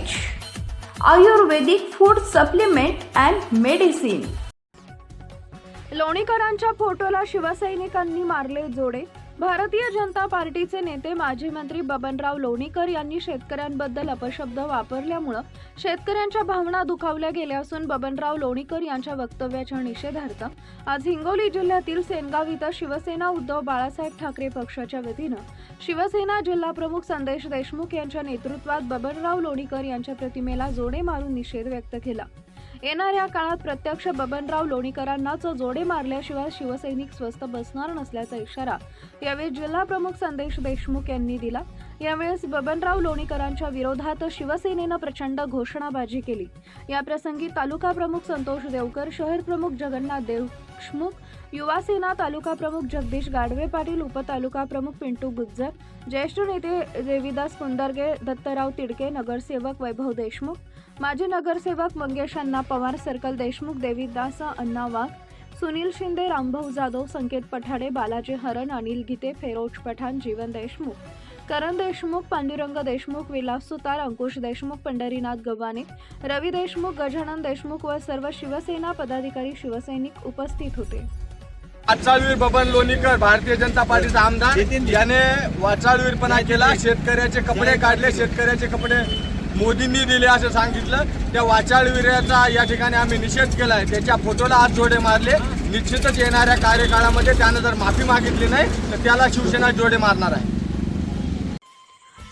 H Ayurvedic food supplement and medicine लोणीकरांच्या फोटोला शिवसैनिकांनी मारले जोडे. भारतीय जनता पार्टीचे नेते माजी मंत्री बबनराव लोणीकर यांनी शेतकऱ्यांबद्दल अपशब्द वापरल्यामुळं शेतकऱ्यांच्या भावना दुखावल्या गेल्या असून बबनराव लोणीकर यांच्या वक्तव्याच्या निषेधार्थ आज हिंगोली जिल्ह्यातील सेनगाव इथं शिवसेना उद्धव बाळासाहेब ठाकरे पक्षाच्या वतीनं शिवसेना जिल्हाप्रमुख संदेश देशमुख यांच्या नेतृत्वात बबनराव लोणीकर यांच्या प्रतिमेला जोडे मारून निषेध व्यक्त केला. येणाऱ्या काळात प्रत्यक्ष बबनराव लोणीकरांनाच जोडे मारल्याशिवाय शिवसैनिक स्वस्थ बसणार नसल्याचा इशारा यावेळी जिल्हा प्रमुख संदेश देशमुख यांनी दिला. यावेळेस बबनराव लोणीकरांच्या विरोधात शिवसेनेनं प्रचंड घोषणाबाजी केली. या प्रसंगी तालुका प्रमुख संतोष देवकर शहर प्रमुख जगन्नाथ देशमुख युवा सेना तालुका प्रमुख जगदीश गाडवे पाटील उपतालुका प्रमुख पिंटू गुज्जर ज्येष्ठ नेते देविदास कुंदरगे दत्तराव तिडके नगरसेवक वैभव देशमुख माजी नगरसेवक मंगेश अण्णा पवार सर्कल देशमुख देवीदास अण्णा वाघ सुनील शिंदे रामभाऊ जाधव संकेत पठाडे बालाजी हरण अनिल गीते फेरोज पठाण जीवन देशमुख करण देशमुख पांडुरंग देशमुख विलास सुतार अंकुश देशमुख पंढरीनाथ गव्हाणे रवी देशमुख गजानन देशमुख व सर्व शिवसेना पदाधिकारी शिवसैनिक उपस्थित होते. वाचाळवीर बबन लोणीकर भारतीय जनता पार्टीचा आमदार याने वाचाळवीरपणा केला. शेतकऱ्याचे कपडे काढले. शेतकऱ्याचे कपडे मोदींनी दिले असं सांगितलं. त्या वाचाळवीराचा या ठिकाणी आम्ही निषेध केलाय. त्याच्या फोटोला हात जोडे मारले. निश्चितच येणाऱ्या कार्यकाळामध्ये त्यानं जर माफी मागितली नाही तर त्याला शिवसेना जोडे मारणार आहे.